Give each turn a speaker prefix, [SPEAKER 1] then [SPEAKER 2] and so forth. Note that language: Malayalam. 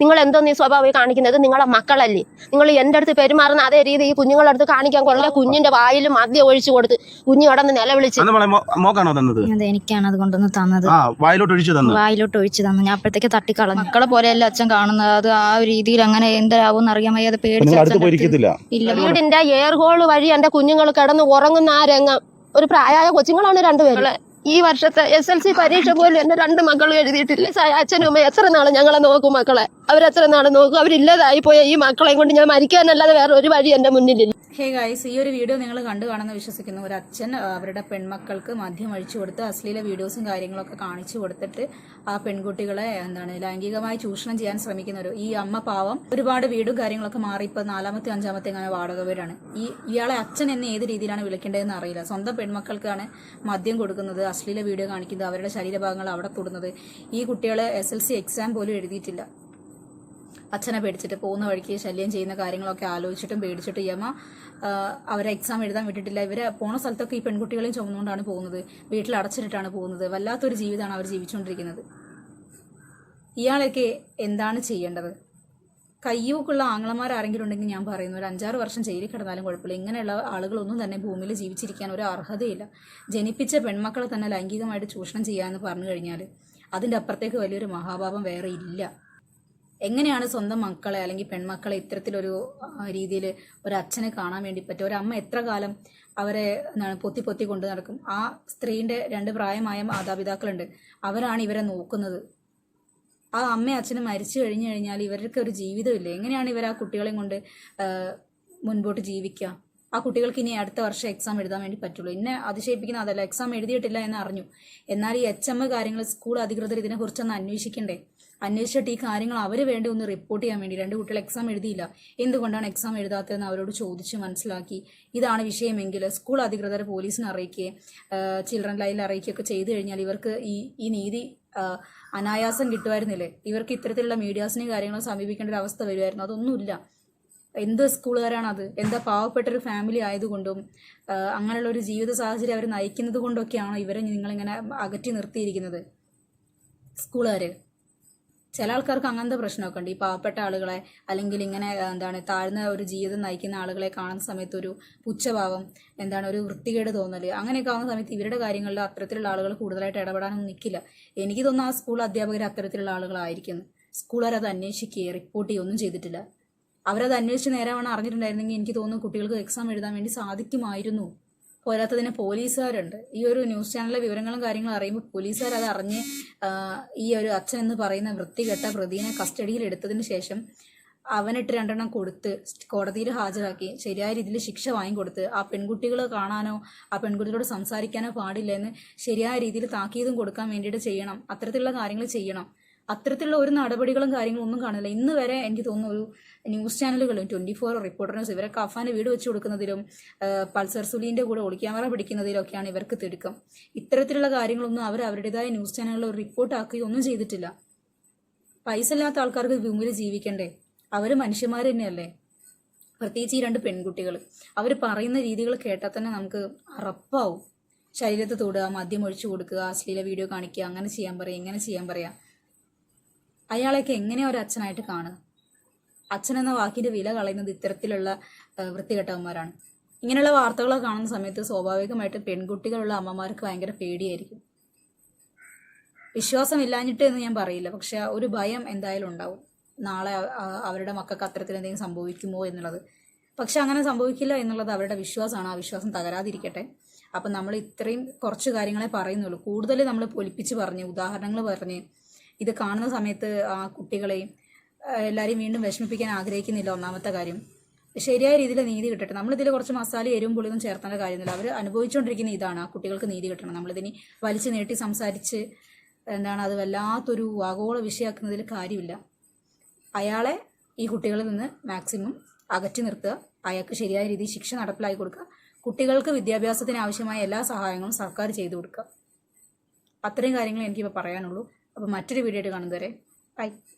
[SPEAKER 1] നിങ്ങൾ എന്തോ ഈ സ്വഭാവം കാണിക്കുന്നത് നിങ്ങളെ മക്കളല്ലേ? നിങ്ങൾ എന്റെ അടുത്ത് പെരുമാറുന്ന അതേ രീതി ഈ കുഞ്ഞുങ്ങളുടെ അടുത്ത് കാണിക്കാൻ കൊള്ളേ. കുഞ്ഞിന്റെ വായിൽ മദ്യം ഒഴിച്ചു കൊടുത്ത് കുഞ്ഞു അവിടെ നിലവിളിച്ച്.
[SPEAKER 2] അന്ന് മോക്കാണോ തന്നത്?
[SPEAKER 3] അതെ എനിക്കാണ് അത് കൊണ്ടുവന്ന് തന്നത്.
[SPEAKER 2] ആ വായിലോട്ട് ഒഴിച്ചു തന്നു
[SPEAKER 3] വായിലോട്ട് ഒഴിച്ചു തന്നു. ഞാൻ അപ്പോഴത്തേക്ക് തട്ടിക്കളഞ്ഞു. മക്കളെ പോലെയല്ല അച്ഛൻ കാണുന്നത്. അത് ആ ഒരു രീതിയിൽ അങ്ങനെ എന്തരാവും അറിയാൻ വയ്യാതെ പേടിച്ച് ഇല്ല.
[SPEAKER 1] വീടിന്റെ എയർ ഹോൾ വഴി എന്റെ കുഞ്ഞുങ്ങൾ കിടന്ന് ഉറങ്ങുന്ന ആ രംഗം. ഒരു പ്രായമായ കൊച്ചുങ്ങളാണ് രണ്ടുപേരും. ഈ വർഷത്തെ എസ് എൽ സി പരീക്ഷ പോലും എന്റെ രണ്ട് മക്കളും എഴുതിയിട്ടില്ല. അച്ഛനും അമ്മയും എത്ര നാളും ഞങ്ങളെ നോക്കും മക്കളെ? അവരെത്ര നാളും നോക്കും? അവരില്ലാതായി പോയ ഈ മക്കളെയും കൊണ്ട് ഞാൻ മരിക്കാനല്ലാതെ വേറെ ഒരു വഴി എന്റെ മുന്നിലില്ല.
[SPEAKER 4] ഹേ ഗായ്സ് ഈ ഒരു വീഡിയോ നിങ്ങൾ കണ്ടു കാണുമെന്ന് വിശ്വസിക്കുന്നു. ഒരു അച്ഛൻ അവരുടെ പെൺമക്കൾക്ക് മദ്യം അഴിച്ചു കൊടുത്ത് അശ്ലീല വീഡിയോസും കാര്യങ്ങളൊക്കെ കാണിച്ചു കൊടുത്തിട്ട് ആ പെൺകുട്ടികളെ എന്താണ് ലൈംഗികമായി ചൂഷണം ചെയ്യാൻ ശ്രമിക്കുന്ന ഒരു ഈ അമ്മ പാവം ഒരുപാട് വീടും കാര്യങ്ങളൊക്കെ മാറി ഇപ്പൊ നാലാമത്തെ അഞ്ചാമത്തെ അങ്ങനെ വാടക വീടാണ് ഈ ഇയാളെ അച്ഛൻ എന്ന് ഏത് രീതിയിലാണ് വിളിക്കേണ്ടതെന്ന് അറിയില്ല. സ്വന്തം പെൺമക്കൾക്കാണ് മദ്യം കൊടുക്കുന്നത് അശ്ലീല വീഡിയോ കാണിക്കുന്നത് അവരുടെ ശരീരഭാഗങ്ങൾ അവിടെ തൊടുന്നത്. ഈ കുട്ടികളെ എസ് എൽ സി എക്സാം പോലും എഴുതിയിട്ടില്ല. അച്ഛനെ പേടിച്ചിട്ട് പോകുന്ന വഴിക്ക് ശല്യം ചെയ്യുന്ന കാര്യങ്ങളൊക്കെ ആലോചിച്ചിട്ടും പേടിച്ചിട്ട് യമ അവരെ എക്സാം എഴുതാൻ വിട്ടിട്ടില്ല. ഇവരെ പോണ സ്ഥലത്തൊക്കെ ഈ പെൺകുട്ടികളെയും ചുമന്നുകൊണ്ടാണ് പോകുന്നത്. വീട്ടിൽ അടച്ചിട്ടിട്ടാണ് പോകുന്നത്. വല്ലാത്തൊരു ജീവിതമാണ് അവർ ജീവിച്ചുകൊണ്ടിരിക്കുന്നത്. ഇയാളൊക്കെ എന്താണ് ചെയ്യേണ്ടത്? കയ്യൂക്കുള്ള ആംഗ്ലമാർ ആരെങ്കിലും ഉണ്ടെങ്കിൽ ഞാൻ പറയുന്നു. ഒരു അഞ്ചാറ് വർഷം ജയിലിൽ കിടന്നാലും കുഴപ്പമില്ല. ഇങ്ങനെയുള്ള ആളുകളൊന്നും തന്നെ ഭൂമിയിൽ ജീവിച്ചിരിക്കാൻ ഒരു അർഹതയില്ല. ജനിപ്പിച്ച പെൺമക്കളെ തന്നെ ലൈംഗികമായിട്ട് ചൂഷണം ചെയ്യാമെന്ന് പറഞ്ഞു കഴിഞ്ഞാൽ അതിന്റെ അപ്പുറത്തേക്ക് വലിയൊരു മഹാഭാപം വേറെ ഇല്ല. എങ്ങനെയാണ് സ്വന്തം മക്കളെ അല്ലെങ്കിൽ പെൺമക്കളെ ഇത്തരത്തിലൊരു രീതിയിൽ ഒരു അച്ഛനെ കാണാൻ വേണ്ടി പറ്റും ഒരമ്മ അമ്മ എത്ര കാലം അവരെ പൊത്തി പൊത്തി കൊണ്ട് നടക്കും? ആ സ്ത്രീന്റെ രണ്ട് പ്രായമായ മാതാപിതാക്കളുണ്ട്. അവരാണ് ഇവരെ നോക്കുന്നത്. ആ അമ്മയും അച്ഛനും മരിച്ചു കഴിഞ്ഞു കഴിഞ്ഞാൽ ഇവർക്ക് ഒരു ജീവിതമില്ല എങ്ങനെയാണ് ഇവർ ആ കുട്ടികളെയും കൊണ്ട് മുൻപോട്ട് ജീവിക്കുക? ആ കുട്ടികൾക്ക് ഇനി അടുത്ത വർഷം എക്സാം എഴുതാൻ വേണ്ടി പറ്റുള്ളൂ. എന്നെ അതിശയിപ്പിക്കുന്ന അതല്ല. എക്സാം എഴുതിയിട്ടില്ല എന്ന് അറിഞ്ഞു. എന്നാൽ ഈ എച്ച് എം കാര്യങ്ങൾ സ്കൂൾ അധികൃതർ ഇതിനെക്കുറിച്ചൊന്ന് അന്വേഷിക്കണ്ടേ? അന്വേഷിച്ചിട്ട് ഈ കാര്യങ്ങൾ അവർ വേണ്ടി ഒന്ന് റിപ്പോർട്ട് ചെയ്യാൻ വേണ്ടി രണ്ട് കുട്ടികൾ എക്സാം എഴുതിയില്ല. എന്തുകൊണ്ടാണ് എക്സാം എഴുതാത്തതെന്ന് അവരോട് ചോദിച്ച് മനസ്സിലാക്കി. ഇതാണ് വിഷയമെങ്കിൽ സ്കൂൾ അധികൃതർ പോലീസിനെ അറിയിക്കുകയും ചിൽഡ്രൻ ലൈനിൽ അറിയിക്കുകയൊക്കെ ചെയ്തു കഴിഞ്ഞാൽ ഇവർക്ക് ഈ ഈ നീതി അനായാസം കിട്ടുമായിരുന്നില്ലേ? ഇവർക്ക് ഇത്തരത്തിലുള്ള മീഡിയാസിനെയും കാര്യങ്ങളും സമീപിക്കേണ്ട ഒരു അവസ്ഥ വരുമായിരുന്നു. അതൊന്നുമില്ല. എന്ത് സ്കൂളുകാരാണ് അത് എന്താ പാവപ്പെട്ട ഒരു ഫാമിലി ആയതുകൊണ്ടും അങ്ങനെയുള്ള ഒരു ജീവിത സാഹചര്യം അവർ നയിക്കുന്നത് കൊണ്ടൊക്കെയാണോ ഇവരെ നിങ്ങളിങ്ങനെ അകറ്റി നിർത്തിയിരിക്കുന്നത്? സ്കൂളുകാർ ചില ആൾക്കാർക്ക് അങ്ങനത്തെ പ്രശ്നമൊക്കെ ഉണ്ട്. ഈ പാവപ്പെട്ട ആളുകളെ അല്ലെങ്കിൽ ഇങ്ങനെ എന്താണ് താഴ്ന്ന ഒരു ജീവിതം നയിക്കുന്ന ആളുകളെ കാണുന്ന സമയത്ത് ഒരു പുച്ഛഭാവം എന്താണ് ഒരു വൃത്തികേട് തോന്നൽ അങ്ങനെയൊക്കെ ആവുന്ന സമയത്ത് ഇവരുടെ കാര്യങ്ങളിൽ അത്തരത്തിലുള്ള ആളുകൾ കൂടുതലായിട്ട് ഇടപെടാനൊന്നും നിൽക്കില്ല എനിക്ക് തോന്നുന്നു ആ സ്കൂൾ അധ്യാപകർ അത്തരത്തിലുള്ള ആളുകളായിരിക്കുന്നു സ്കൂളുകാർ അത് റിപ്പോർട്ട് ചെയ്യുകയോ ഒന്നും ചെയ്തിട്ടില്ല. അവരത് അന്വേഷിച്ച് നേരമാണ് അറിഞ്ഞിട്ടുണ്ടായിരുന്നെങ്കിൽ എനിക്ക് തോന്നുന്നു കുട്ടികൾക്ക് എക്സാം എഴുതാൻ വേണ്ടി സാധിക്കുമായിരുന്നു. പോരാത്തതിന് പോലീസുകാരുണ്ട്. ഈ ഒരു ന്യൂസ് ചാനലിലെ വിവരങ്ങളും കാര്യങ്ങളും അറിയുമ്പോൾ പോലീസുകാർ അത് അറിഞ്ഞ് ഈ ഒരു അച്ഛൻ എന്ന് പറയുന്ന വൃത്തികെട്ട പ്രതിനെ കസ്റ്റഡിയിൽ എടുത്തതിന് ശേഷം അവനിട്ട് രണ്ടെണ്ണം കൊടുത്ത് കോടതിയിൽ ഹാജരാക്കി. ശരിയായ രീതിയിൽ ശിക്ഷ വാങ്ങിക്കൊടുത്ത്. ആ പെൺകുട്ടികൾ കാണാനോ ആ പെൺകുട്ടികളോട് സംസാരിക്കാനോ പാടില്ല എന്ന് ശരിയായ രീതിയിൽ താക്കീതും കൊടുക്കാൻ വേണ്ടിയിട്ട് ചെയ്യണം. അത്തരത്തിലുള്ള കാര്യങ്ങൾ ചെയ്യണം. അത്തരത്തിലുള്ള ഒരു നടപടികളും കാര്യങ്ങളും ഒന്നും കാണില്ല ഇന്ന് വരെ എനിക്ക് തോന്നുന്നു ഒരു ന്യൂസ് ചാനലുകളും ട്വന്റി ഫോർ റിപ്പോർട്ടേഴ്സ് ഇവരൊക്കെ അഫാന് വീട് വെച്ച് കൊടുക്കുന്നതിലും പൾസർ സുലീന്റെ കൂടെ ഒളിക്യാമറ പിടിക്കുന്നതിലൊക്കെയാണ് ഇവർക്ക് തിടുക്കം. ഇത്തരത്തിലുള്ള കാര്യങ്ങളൊന്നും അവർ അവരുടേതായ ന്യൂസ് ചാനലുകൾ ഒരു റിപ്പോർട്ട് ആക്കുകയോ ഒന്നും ചെയ്തിട്ടില്ല. പൈസ ഇല്ലാത്ത ആൾക്കാർക്ക് ഭൂമിയിൽ ജീവിക്കണ്ടേ? അവർ മനുഷ്യന്മാർ തന്നെയല്ലേ? പ്രത്യേകിച്ച് ഈ രണ്ട് പെൺകുട്ടികൾ. അവർ പറയുന്ന രീതികൾ കേട്ടാൽ തന്നെ നമുക്ക് അറപ്പാവും. ശരീരത്ത് തൊടുക മദ്യം ഒഴിച്ചു കൊടുക്കുക അശ്ലീല വീഡിയോ കാണിക്കുക അങ്ങനെ ചെയ്യാൻ പറയുക ഇങ്ങനെ ചെയ്യാൻ പറയുക അയാളെയൊക്കെ എങ്ങനെ ഒരു അച്ഛനായിട്ട് കാണുക? അച്ഛൻ എന്ന വാക്കിന്റെ വില കളയുന്നത് ഇത്തരത്തിലുള്ള വൃത്തികെട്ടവന്മാരാണ്. ഇങ്ങനെയുള്ള വാർത്തകളൊക്കെ കാണുന്ന സമയത്ത് സ്വാഭാവികമായിട്ട് പെൺകുട്ടികളുള്ള അമ്മമാർക്ക് ഭയങ്കര പേടിയായിരിക്കും. വിശ്വാസമില്ലാഞ്ഞിട്ട് എന്ന് ഞാൻ പറയില്ല. പക്ഷെ ഒരു ഭയം എന്തായാലും ഉണ്ടാവും. നാളെ അവരുടെ മക്കൾക്ക് അത്തരത്തിൽ എന്തെങ്കിലും സംഭവിക്കുമോ എന്നുള്ളത്. പക്ഷെ അങ്ങനെ സംഭവിക്കില്ല എന്നുള്ളത് അവരുടെ വിശ്വാസമാണ്. ആ വിശ്വാസം തകരാതിരിക്കട്ടെ. അപ്പം നമ്മൾ ഇത്രയും കുറച്ച് കാര്യങ്ങളെ പറയുന്നുള്ളൂ. കൂടുതൽ നമ്മൾ പൊലിപ്പിച്ച് പറഞ്ഞ് ഉദാഹരണങ്ങൾ പറഞ്ഞ് ഇത് കാണുന്ന സമയത്ത് ആ കുട്ടികളെയും എല്ലാവരെയും വീണ്ടും വിഷമിപ്പിക്കാൻ ആഗ്രഹിക്കുന്നില്ല ഒന്നാമത്തെ കാര്യം. ശരിയായ രീതിയിൽ നീതി കിട്ടട്ടെ. നമ്മളിതിൽ കുറച്ച് മസാല എരിവും പുളിയൊന്നും ചേർത്തേണ്ട കാര്യമൊന്നുമില്ല അവർ അനുഭവിച്ചുകൊണ്ടിരിക്കുന്ന ഇതാണ് ആ കുട്ടികൾക്ക് നീതി കിട്ടണം. നമ്മളിതിനി വലിച്ചു നീട്ടി സംസാരിച്ച് എന്താണ് അത് വല്ലാത്തൊരു ആഗോള വിഷയമാക്കുന്നതിൽ കാര്യമില്ല. അയാളെ ഈ കുട്ടികളിൽ നിന്ന് മാക്സിമം അകറ്റി നിർത്തുക. അയാൾക്ക് ശരിയായ രീതിയിൽ ശിക്ഷ നടപ്പിലാക്കി കൊടുക്കുക. കുട്ടികൾക്ക് വിദ്യാഭ്യാസത്തിന് ആവശ്യമായ എല്ലാ സഹായങ്ങളും സർക്കാർ ചെയ്തു കൊടുക്കുക. അത്രയും കാര്യങ്ങൾ എനിക്കിപ്പോൾ പറയാനുള്ളൂ. അപ്പോൾ മറ്റൊരു വീഡിയോ ആയിട്ട് കാണുന്നവരെ ബൈ